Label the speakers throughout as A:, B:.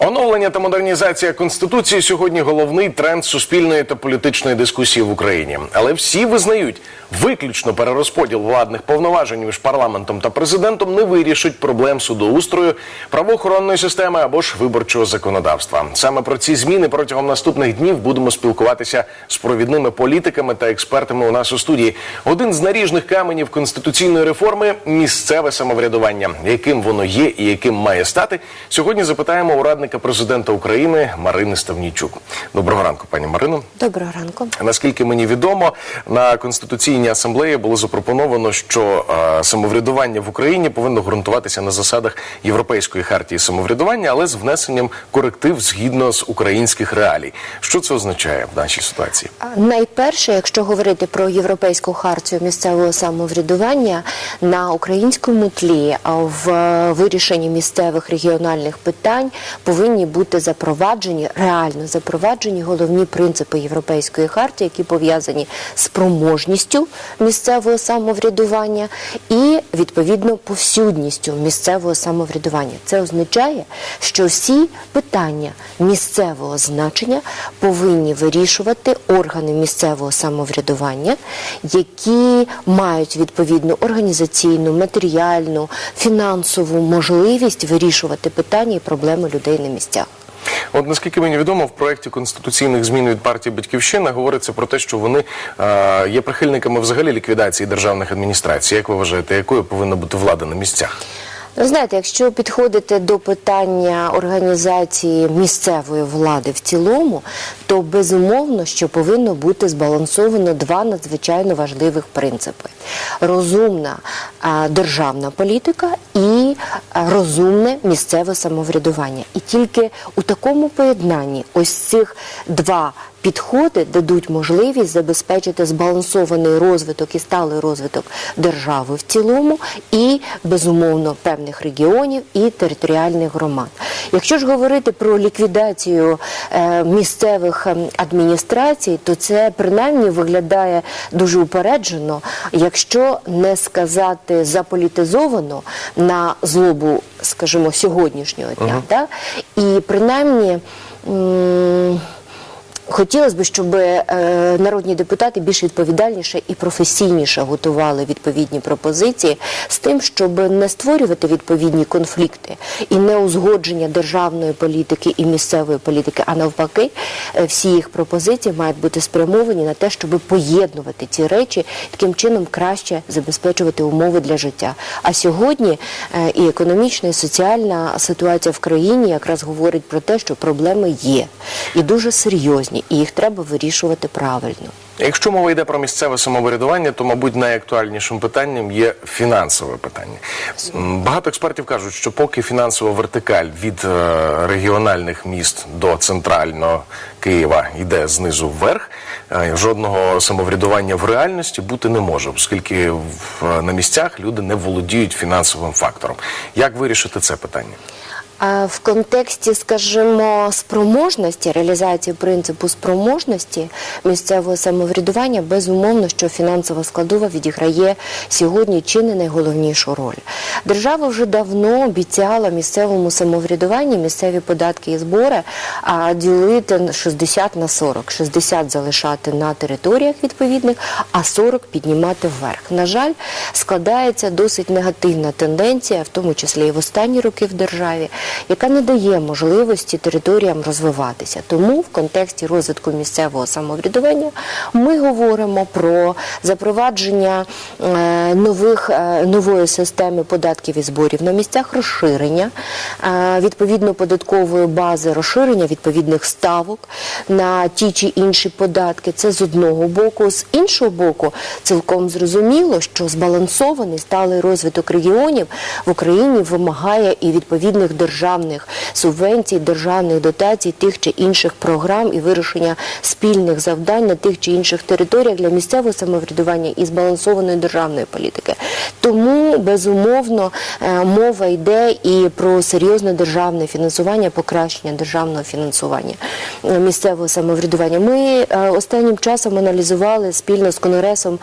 A: Оновлення та модернізація конституції сьогодні головний тренд суспільної та політичної дискусії в Україні. Але всі визнають, виключно перерозподіл владних повноважень між парламентом та президентом не вирішить проблем судоустрою, правоохоронної системи або ж виборчого законодавства. Саме про ці зміни протягом наступних днів будемо спілкуватися з провідними політиками та експертами у нас у студії. Один з наріжних каменів конституційної реформи місцеве самоврядування, яким воно є і яким має стати. Сьогодні запитаємо у радника президента України Марини Ставнійчук. Доброго ранку, пані Марино.
B: Доброго ранку.
A: Наскільки мені відомо, на конституційній асамблеї було запропоновано, що е, самоврядування в Україні повинно ґрунтуватися на засадах Європейської хартії самоврядування, але з внесенням коректив згідно з українських реалій. Що це означає в нашій ситуації?
B: Найперше, якщо говорити про європейську хартію місцевого самоврядування на українському тлі а в е, вирішенні місцевих регіональних питань повинні бути запроваджені реально запроваджені головні принципи європейської хартії, які пов'язані з спроможністю місцевого самоврядування і відповідно повсюдністю місцевого самоврядування. Це означає, що всі питання місцевого значення повинні вирішувати органи місцевого самоврядування, які мають відповідну організаційну, матеріальну, фінансову можливість вирішувати питання і проблеми людей на місцях.
A: От наскільки мені відомо, в проєкті конституційних змін від партії Батьківщина говориться про те, що вони е, є прихильниками взагалі ліквідації державних адміністрацій. Як ви вважаєте, якою повинна бути влада на місцях?
B: Ви знаєте, якщо підходити до питання організації місцевої влади в цілому, то безумовно, що повинно бути збалансовано два надзвичайно важливих принципи: розумна а, державна політика і розумне місцеве самоврядування. І тільки у такому поєднанні ось цих два підходи дадуть можливість забезпечити збалансований розвиток і сталий розвиток держави в цілому, і безумовно певних регіонів і територіальних громад. Якщо ж говорити про ліквідацію е, місцевих ем, адміністрацій, то це принаймні виглядає дуже упереджено, якщо не сказати заполітизовано на злобу, скажімо, сьогоднішнього дня. Да? І принаймні. м, Хотілося б, щоб е, народні депутати більш відповідальніше і професійніше готували відповідні пропозиції з тим, щоб не створювати відповідні конфлікти і не узгодження державної політики і місцевої політики, а навпаки, е, всі їх пропозиції мають бути спрямовані на те, щоб поєднувати ці речі таким чином краще забезпечувати умови для життя. А сьогодні е, і економічна, і соціальна ситуація в країні якраз говорить про те, що проблеми є і дуже серйозні, і їх треба вирішувати правильно.
A: Якщо мова йде про місцеве самоврядування, то, мабуть, найактуальнішим питанням є фінансове питання. Багато експертів кажуть, що поки фінансова вертикаль від е, регіональних міст до центрального Києва йде знизу вверх, е, жодного самоврядування в реальності бути не може, оскільки в- на місцях люди не володіють фінансовим фактором. Як вирішити це питання?
B: В контексті, скажімо, спроможності, реалізації принципу спроможності місцевого самоврядування, безумовно, що фінансова складова відіграє сьогодні чи не найголовнішу роль. Держава вже давно обіцяла місцевому самоврядуванні місцеві податки і збори а, ділити 60 на 40. 60 залишати на територіях відповідних, а 40 піднімати вверх. На жаль, складається досить негативна тенденція, в тому числі і в останні роки в державі, яка не дає можливості територіям розвиватися. Тому в контексті розвитку місцевого самоврядування ми говоримо про запровадження е, нових е, нової системи податків і зборів на місцях розширення е, відповідно податкової бази, розширення відповідних ставок на ті чи інші податки. Це з одного боку, з іншого боку, цілком зрозуміло, що збалансований сталий розвиток регіонів в Україні вимагає і відповідних державних субвенцій, державних дотацій, тих чи інших програм і вирішення спільних завдань на тих чи інших територіях для місцевого самоврядування і збалансованої державної політики. Тому безумовно е, мова йде і про серйозне державне фінансування, покращення державного фінансування е, місцевого самоврядування. Ми е, останнім часом аналізували спільно з конгресом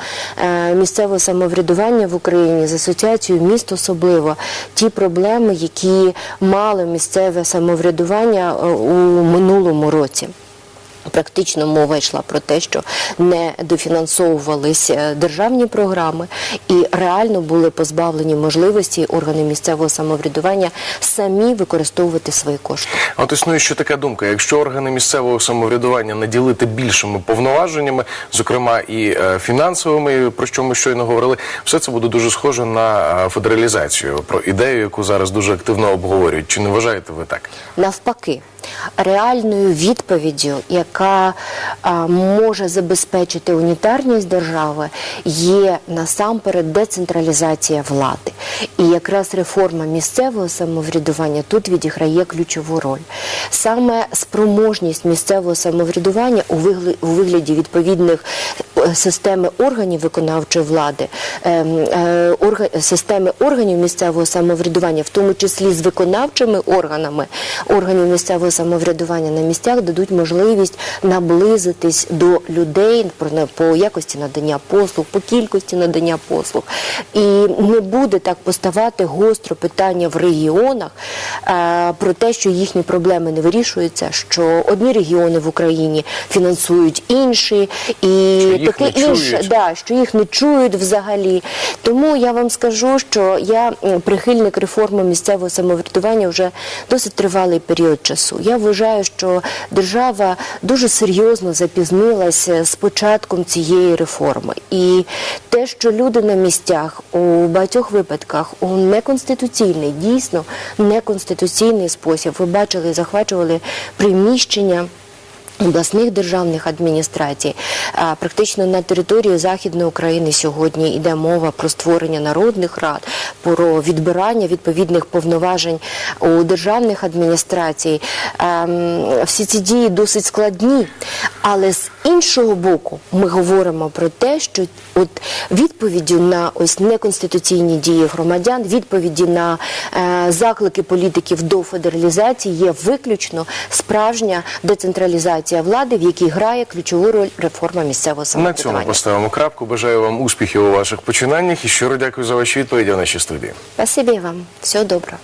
B: місцевого самоврядування в Україні з асоціацією міст особливо ті проблеми, які мали місцеві місцеве самоврядування е, у минулому році. Практично мова йшла про те, що не дофінансовувались е, державні програми і реально були позбавлені можливості органи місцевого самоврядування самі використовувати свої кошти.
A: От існує ще така думка: якщо органи місцевого самоврядування наділити більшими повноваженнями, зокрема і е, фінансовими, про що ми щойно говорили, все це буде дуже схоже на е, федералізацію, про ідею, яку зараз дуже активно обговорюють. Чи не вважаєте ви так?
B: Навпаки, реальною відповіддю, яка може забезпечити унітарність держави, є насамперед децентралізація влади. І якраз реформа місцевого самоврядування тут відіграє ключову роль. Саме спроможність місцевого самоврядування у вигля- вигляді відповідних системи органів виконавчої влади, ем, е, системи органів місцевого самоврядування, в тому числі з виконавчими органами органів місцевого самоврядування на місцях, дадуть можливість наблизитись до людей по якості надання послуг, по кількості надання послуг. І не буде так поставати гостро питання в регіонах е, про те, що їхні проблеми не вирішуються, що одні регіони в Україні фінансують інші, і
A: їх
B: таке інше, да, що їх не чують взагалі. Тому я вам скажу, що я прихильник реформи місцевого самоврядування вже досить тривалий період часу. Я вважаю, що держава дуже серйозно запізнилася з початком цієї реформи. І те, що люди на місцях у багатьох випадках у неконституційний, дійсно неконституційний спосіб, ви бачили, захвачували приміщення обласних державних адміністрацій. Практично на території Західної України сьогодні йде мова про створення народних рад, про відбирання відповідних повноважень у державних адміністрацій. Ем, Всі ці дії досить складні, але з іншого боку ми говоримо про те, що от відповіддю на ось неконституційні дії громадян, відповіді на е, заклики політиків до федералізації є виключно справжня децентралізація влади, в якій грає ключову роль реформа місцевого
A: На цьому поставимо крапку. Бажаю вам успіхів у ваших починаннях і щиро дякую за ваші відповіді в нашій студії.
B: Спасибі вам, всього доброго.